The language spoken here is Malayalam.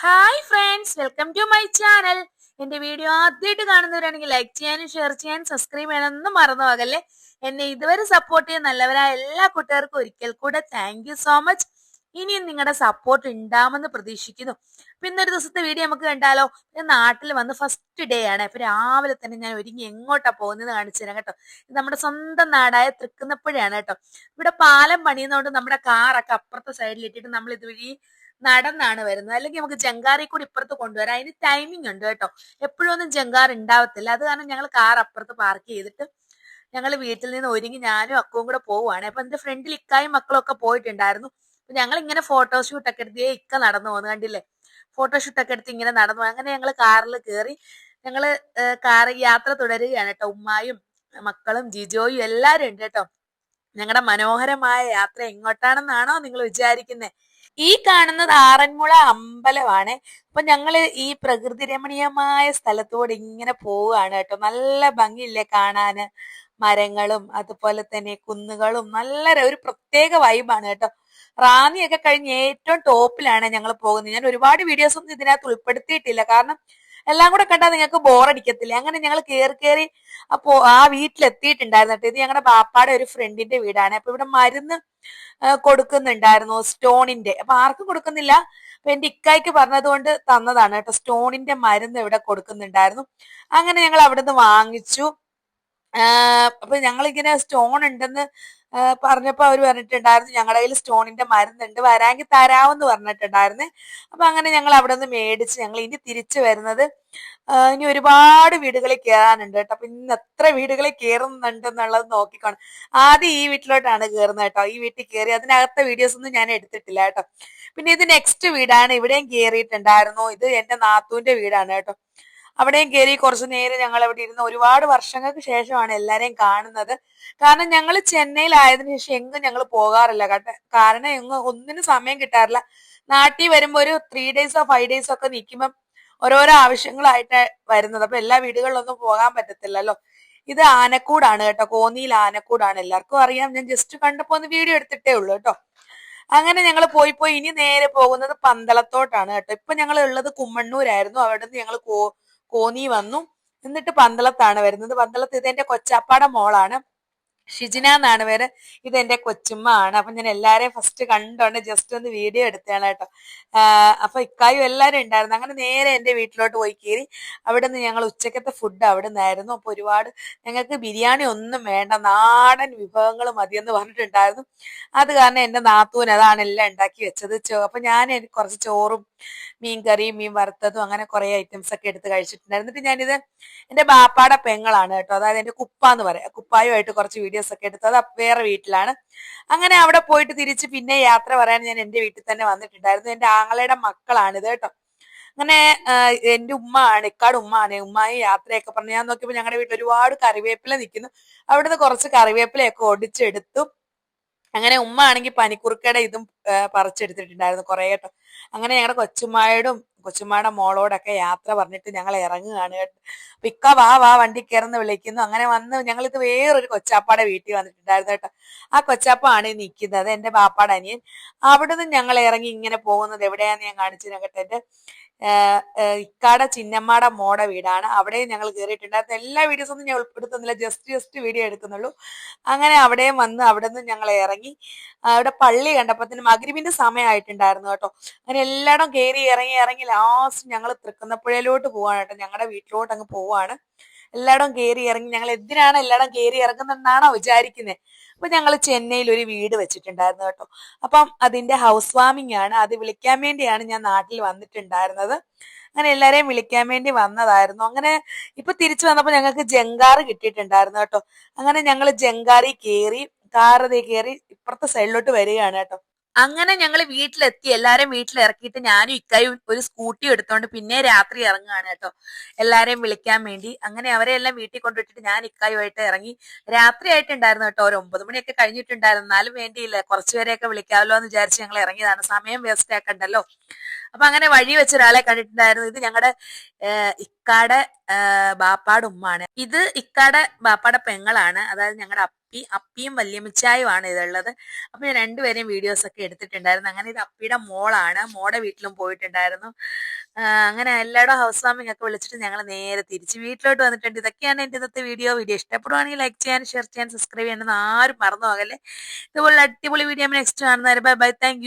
Hi friends welcome to my channel എന്റെ വീഡിയോ ആദ്യമായിട്ട് കാണുന്നവരാണെങ്കിൽ ലൈക്ക് ചെയ്യാനും ഷെയർ ചെയ്യാനും സബ്സ്ക്രൈബ് ചെയ്യാനൊന്നും മറന്നു പോകല്ലേ? എന്നെ ഇതുവരെ സപ്പോർട്ട് ചെയ്യുന്ന നല്ലവരായ എല്ലാ കൂട്ടുകാർക്കും ഒരിക്കൽ കൂടെ താങ്ക് സോ മച്ച് ഇനിയും നിങ്ങളുടെ സപ്പോർട്ട് ഉണ്ടാവുമെന്ന് പ്രതീക്ഷിക്കുന്നു. ഇന്നൊരു ദിവസത്തെ വീഡിയോ നമുക്ക് കണ്ടാലോ? ഞാൻ നാട്ടിൽ വന്ന് ഫസ്റ്റ് ഡേ ആണ്. അപ്പൊ രാവിലെ തന്നെ ഞാൻ ഒരുങ്ങി എങ്ങോട്ടാ പോകുന്നത് കാണിച്ചു തരാം കേട്ടോ. ഇത് നമ്മുടെ സ്വന്തം നാടായ തൃക്കുന്നപ്പുഴയാണ് കേട്ടോ. ഇവിടെ പാലം പണിയുന്നതുകൊണ്ട് നമ്മുടെ കാറൊക്കെ അപ്പുറത്തെ സൈഡിൽ ഇട്ടിട്ട് നമ്മൾ ഇതുവഴി നടന്നാണ് വരുന്നത്. അല്ലെങ്കിൽ നമുക്ക് ജങ്കാറിൽ കൂടി ഇപ്പുറത്ത് കൊണ്ടുവരാം. അതിന് ടൈമിംഗ് ഉണ്ട് കേട്ടോ. എപ്പോഴും ഒന്നും ജങ്കാർ ഉണ്ടാവത്തില്ല. അത് കാരണം ഞങ്ങൾ കാർ അപ്പുറത്ത് പാർക്ക് ചെയ്തിട്ട് ഞങ്ങൾ വീട്ടിൽ നിന്ന് ഒരുങ്ങി ഞാനും അക്കവും കൂടെ പോവുകയാണ്. അപ്പൊ എന്റെ ഫ്രണ്ടിൽ ഇക്കായും മക്കളൊക്കെ പോയിട്ടുണ്ടായിരുന്നു. അപ്പൊ ഞങ്ങൾ ഇങ്ങനെ ഫോട്ടോഷൂട്ട് ഒക്കെ എടുത്ത് ഇക്ക നടന്നു പോകുന്നു കണ്ടില്ലേ? ഫോട്ടോഷൂട്ട് ഒക്കെ എടുത്ത് ഇങ്ങനെ നടന്നു അങ്ങനെ ഞങ്ങൾ കാറിൽ കയറി ഞങ്ങൾ കാർ യാത്ര തുടരുകയാണ് കേട്ടോ. ഉമ്മായും മക്കളും ജിജോയും എല്ലാരും ഉണ്ട് കേട്ടോ. ഞങ്ങളുടെ മനോഹരമായ യാത്ര എങ്ങോട്ടാണെന്നാണോ നിങ്ങൾ വിചാരിക്കുന്നത് ഈ കാണുന്നത് ആറന്മുള അമ്പലമാണ്. അപ്പൊ ഞങ്ങൾ ഈ പ്രകൃതി രമണീയമായ സ്ഥലത്തോടെ ഇങ്ങനെ പോവുകയാണ് കേട്ടോ. നല്ല ഭംഗിയില്ലേ കാണാന്. മരങ്ങളും അതുപോലെ തന്നെ കുന്നുകളും നല്ല ഒരു പ്രത്യേക വൈബാണ് കേട്ടോ. റാന്നിയൊക്കെ കഴിഞ്ഞ് ഏറ്റവും ടോപ്പിലാണ് ഞങ്ങൾ പോകുന്നത്. ഞാൻ ഒരുപാട് വീഡിയോസ് ഒന്നും ഇതിനകത്ത് ഉൾപ്പെടുത്തിയിട്ടില്ല. കാരണം എല്ലാം കൂടെ കണ്ടാൽ നിങ്ങൾക്ക് ബോറടിക്കത്തില്ല അങ്ങനെ ഞങ്ങൾ കയറി കയറി അപ്പോ ആ വീട്ടിലെത്തിയിട്ടുണ്ടായിരുന്നു ഇത് ഞങ്ങളുടെ പാപ്പാടെ ഒരു ഫ്രണ്ടിന്റെ വീടാണ്. അപ്പൊ ഇവിടെ മരുന്ന് കൊടുക്കുന്നുണ്ടായിരുന്നു സ്റ്റോണിന്റെ. അപ്പൊ ആർക്കും കൊടുക്കുന്നില്ല. അപ്പൊ എന്റെ ഇക്കായ്ക്ക് പറഞ്ഞതുകൊണ്ട് തന്നതാണ് കേട്ടോ. സ്റ്റോണിന്റെ മരുന്ന് ഇവിടെ കൊടുക്കുന്നുണ്ടായിരുന്നു. അങ്ങനെ ഞങ്ങൾ അവിടുന്ന് വാങ്ങിച്ചു. അപ്പൊ ഞങ്ങളിങ്ങനെ സ്റ്റോൺ ഉണ്ടെന്ന് പറഞ്ഞപ്പോൾ പറഞ്ഞപ്പോ അവർ പറഞ്ഞിട്ടുണ്ടായിരുന്നു ഞങ്ങളുടെ കയ്യിൽ സ്റ്റോണിന്റെ മരുന്നുണ്ട് വരാമെങ്കിൽ തരാമെന്ന് പറഞ്ഞിട്ടുണ്ടായിരുന്നു. അപ്പൊ അങ്ങനെ ഞങ്ങൾ അവിടെ നിന്ന് മേടിച്ച് ഞങ്ങൾ ഇനി തിരിച്ചു വരുന്നത് ഇനി ഒരുപാട് വീടുകളിൽ കയറാനുണ്ട് കേട്ടോ. അപ്പൊ ഇന്ന് എത്ര വീടുകളിൽ കയറുന്നുണ്ട് എന്നുള്ളത് നോക്കിക്കോണം. ആദ്യം ഈ വീട്ടിലോട്ടാണ് കയറുന്നത് കേട്ടോ. ഈ വീട്ടിൽ കയറി അതിനകത്തെ വീഡിയോസ് ഒന്നും ഞാൻ എടുത്തിട്ടില്ല കേട്ടോ. പിന്നെ ഇത് നെക്സ്റ്റ് വീടാണ്. ഇവിടെയും കയറിയിട്ടുണ്ടായിരുന്നു ഇത് എന്റെ നാത്തൂന്റെ വീടാണ് കേട്ടോ. അവിടെയും കയറി കുറച്ചു നേരം ഞങ്ങൾ അവിടെ ഇരുന്ന് ഒരുപാട് വർഷങ്ങൾക്ക് ശേഷമാണ് എല്ലാരെയും കാണുന്നത്. കാരണം ഞങ്ങൾ ചെന്നൈയിലായതിനു ശേഷം എങ്ങും ഞങ്ങൾ പോകാറില്ല. കാരണം എങ്ങും ഒന്നിനും സമയം കിട്ടാറില്ല. നാട്ടിൽ വരുമ്പോൾ ഒരു ത്രീ ഡേയ്സോ ഫൈവ് ഡേയ്സോ ഒക്കെ നിൽക്കുമ്പോൾ ഓരോരോ ആവശ്യങ്ങളായിട്ട് വരുന്നത്. അപ്പൊ എല്ലാ വീടുകളിലൊന്നും പോകാൻ പറ്റത്തില്ലല്ലോ. ഇത് ആനക്കൂടാണ് കേട്ടോ. കോന്നിയിൽ ആനക്കൂടാണ്. എല്ലാവർക്കും അറിയാം. ഞാൻ ജസ്റ്റ് കണ്ടപ്പോ ഒന്ന് വീഡിയോ എടുത്തിട്ടേ ഉള്ളൂ കേട്ടോ. അങ്ങനെ ഞങ്ങൾ പോയി പോയി ഇനി നേരെ പോകുന്നത് പന്തളത്തോട്ടാണ് കേട്ടോ. ഇപ്പൊ ഞങ്ങൾ ഉള്ളത് കുമ്മണ്ണൂരായിരുന്നു. അവിടെ നിന്ന് ഞങ്ങൾ കോ കോന്നി വന്നു. എന്നിട്ട് പന്തളത്താണ് വരുന്നത്. പന്തളത്ത് ഇതെന്റെ കൊച്ചാപ്പാടെ മോളാണ്. ഷിജിന എന്നാണ് പേര്. ഇതെന്റെ കൊച്ചുമ്മ ആണ് അപ്പൊ ഞാൻ എല്ലാരെയും ഫസ്റ്റ് കണ്ടോണ്ട് ജസ്റ്റ് ഒന്ന് വീഡിയോ എടുത്തതാണ് കേട്ടോ. അപ്പൊ ഇക്കായും എല്ലാരും ഉണ്ടായിരുന്നു. അങ്ങനെ നേരെ എന്റെ വീട്ടിലോട്ട് പോയി കയറി. അവിടെ നിന്ന് ഞങ്ങൾ ഉച്ചക്കത്തെ ഫുഡ് അവിടെ നിന്നായിരുന്നു അപ്പൊ ഒരുപാട് ഞങ്ങൾക്ക് ബിരിയാണി ഒന്നും വേണ്ട. നാടൻ വിഭവങ്ങൾ മതിയെന്ന് പറഞ്ഞിട്ടുണ്ടായിരുന്നു. അത് കാരണം എന്റെ നാത്തൂൻ അതാണ് എല്ലാം ഉണ്ടാക്കി വെച്ചത്. അപ്പൊ ഞാൻ കുറച്ച് ചോറും മീൻ മീൻ വറുത്തതും അങ്ങനെ കുറെ ഐറ്റംസ് ഒക്കെ എടുത്ത് കഴിച്ചിട്ടുണ്ടായിരുന്നു. എന്നിട്ട് ഞാനിത് എന്റെ ബാപ്പാടെ പെങ്ങളാണ് കേട്ടോ. അതായത് എന്റെ കുപ്പ എന്ന് പറയാം. കുപ്പായുമായിട്ട് കുറച്ച് വീഡിയോസ് ഒക്കെ എടുത്തത് വേറെ വീട്ടിലാണ്. അങ്ങനെ അവിടെ പോയിട്ട് തിരിച്ച് പിന്നെ യാത്ര പറയാൻ ഞാൻ എന്റെ വീട്ടിൽ തന്നെ വന്നിട്ടുണ്ടായിരുന്നു. എന്റെ ആങ്ങളയുടെ മക്കളാണിത് കേട്ടോ. അങ്ങനെ എന്റെ ഉമ്മ ആണ് ഇക്കാട് ഉമ്മ ആണ്. ഉമ്മായി യാത്രയൊക്കെ പറഞ്ഞു. ഞാൻ നോക്കിയപ്പോൾ ഞങ്ങളുടെ വീട്ടിൽ ഒരുപാട് കറിവേപ്പില നിൽക്കുന്നു അവിടുന്ന് കുറച്ച് കറിവേപ്പിലയൊക്കെ ഒടിച്ചെടുത്തു. അങ്ങനെ ഉമ്മ ആണെങ്കിൽ പനിക്കുറുക്കയുടെ ഇതും പറിച്ചെടുത്തിട്ടുണ്ടായിരുന്നു കുറെ കേട്ടോ അങ്ങനെ ഞങ്ങളുടെ കൊച്ചുമായോടും കൊച്ചുമ്മയുടെ മോളോടൊക്കെ യാത്ര പറഞ്ഞിട്ട് ഞങ്ങൾ ഇറങ്ങുകയാണ് കേട്ടോ. അപ്പൊ ഇക്ക വാ വാ വണ്ടി കയറുന്ന വിളിക്കുന്നു. അങ്ങനെ വന്ന് ഞങ്ങൾ ഇത് വേറൊരു കൊച്ചാപ്പാടെ വീട്ടിൽ വന്നിട്ടുണ്ടായിരുന്നു കേട്ടോ. ആ കൊച്ചാപ്പ ആണ് ഈ നിൽക്കുന്നത് എന്റെ ബാപ്പാടെ അനിയൻ. അവിടുന്ന് ഞങ്ങൾ ഇറങ്ങി ഇങ്ങനെ പോകുന്നത് എവിടെയാന്ന് ഞാൻ കാണിച്ചു കേട്ടോ എന്റെ ഇക്കാടെ ചിന്നമ്മാട മോട വീടാണ്. അവിടെയും ഞങ്ങൾ കയറിയിട്ടുണ്ടായിരുന്നു എല്ലാ വീഡിയോസ് ഒന്നും ഞാൻ ഉൾപ്പെടുത്തുന്നില്ല. ജസ്റ്റ് ജസ്റ്റ് വീഡിയോ എടുക്കുന്നുള്ളൂ. അങ്ങനെ അവിടെയും വന്ന് അവിടെ നിന്ന് ഞങ്ങൾ ഇറങ്ങി. അവിടെ പള്ളി കണ്ടപ്പത്തിന് മഗ്രിബിന്റെ സമയമായിട്ടുണ്ടായിരുന്നു കേട്ടോ. അങ്ങനെ എല്ലായിടം കയറി ഇറങ്ങി ഇറങ്ങി ലാസ്റ്റ് ഞങ്ങൾ തൃക്കുന്നപ്പുഴയിലോട്ട് പോവാണ് കേട്ടോ. ഞങ്ങളുടെ വീട്ടിലോട്ട് അങ്ങ് പോവാണ്. എല്ലായിടവും കയറി ഇറങ്ങി. ഞങ്ങൾ എന്തിനാണ് എല്ലായിടം കയറി ഇറങ്ങുന്നെന്നാണോ വിചാരിക്കുന്നത് അപ്പൊ ഞങ്ങൾ ചെന്നൈയിൽ ഒരു വീട് വെച്ചിട്ടുണ്ടായിരുന്നു കേട്ടോ. അപ്പം അതിന്റെ ഹൗസ് വാമിംഗ് ആണ്. അത് വിളിക്കാൻ വേണ്ടിയാണ് ഞാൻ നാട്ടിൽ വന്നിട്ടുണ്ടായിരുന്നത്. അങ്ങനെ എല്ലാരെയും വിളിക്കാൻ വേണ്ടി വന്നതായിരുന്നു. അങ്ങനെ ഇപ്പൊ തിരിച്ചു വന്നപ്പോ ഞങ്ങൾക്ക് ജങ്കാറ് കിട്ടിയിട്ടുണ്ടായിരുന്നു കേട്ടോ. അങ്ങനെ ഞങ്ങൾ ജങ്കാറി കയറി കാറതി കയറി ഇപ്പുറത്തെ സൈഡിലോട്ട് വരികയാണ് കേട്ടോ. അങ്ങനെ ഞങ്ങൾ വീട്ടിലെത്തി. എല്ലാരും വീട്ടിൽ ഇറക്കിയിട്ട് ഞാനും ഇക്കായും ഒരു സ്കൂട്ടി എടുത്തോണ്ട് പിന്നെ രാത്രി ഇറങ്ങുകയാണ് കേട്ടോ. എല്ലാരെയും വിളിക്കാൻ വേണ്ടി. അങ്ങനെ അവരെ എല്ലാം വീട്ടിൽ കൊണ്ടുവിട്ടിട്ട് ഞാൻ ഇക്കായുമായിട്ട് ഇറങ്ങി. രാത്രി ആയിട്ടുണ്ടായിരുന്നു കേട്ടോ. ഒരു ഒമ്പത് മണിയൊക്കെ കഴിഞ്ഞിട്ടുണ്ടായിരുന്നു. എന്നാലും വേണ്ടിയില്ല. കുറച്ചുപേരെയൊക്കെ വിളിക്കാമല്ലോ എന്ന് വിചാരിച്ച് ഞങ്ങൾ ഇറങ്ങിയതാണ്. സമയം വേസ്റ്റ് ആക്കണ്ടല്ലോ. അപ്പൊ അങ്ങനെ വഴി വെച്ച ഒരാളെ കണ്ടിട്ടുണ്ടായിരുന്നു. ഇത് ഞങ്ങളുടെ ഇക്കാടെ ബാപ്പാടെ ഉമ്മാണ്. ഇത് ഇക്കാടെ ബാപ്പാടെ പെങ്ങളാണ്. അതായത് ഞങ്ങളുടെ അപ്പി അപ്പിയും വല്യമ്മച്ചായുമാണ് ഇതുള്ളത്. അപ്പൊ ഞാൻ രണ്ടുപേരെയും വീഡിയോസ് ഒക്കെ എടുത്തിട്ടുണ്ടായിരുന്നു. അങ്ങനെ ഇത് അപ്പിയുടെ മോളാണ്. മോടെ വീട്ടിലും പോയിട്ടുണ്ടായിരുന്നു. അങ്ങനെ എല്ലാവരുടെ ഹൗസ് വാമിംഗ് ഒക്കെ വിളിച്ചിട്ട് ഞങ്ങൾ നേരെ തിരിച്ച് വീട്ടിലോട്ട് വന്നിട്ടുണ്ട്. ഇതൊക്കെയാണ് എന്റെ ഇന്നത്തെ വീഡിയോ വീഡിയോ ഇഷ്ടപ്പെടുവാണെങ്കിൽ ലൈക്ക് ചെയ്യാൻ ഷെയർ ചെയ്യാൻ സബ്സ്ക്രൈബ് ചെയ്യാൻ ആരും മറന്നു പോകല്ലേ. ഇതുപോലെ അടിപൊളി വീഡിയോ നെക്സ്റ്റ് കാണുന്നവരെ. Bye bye thank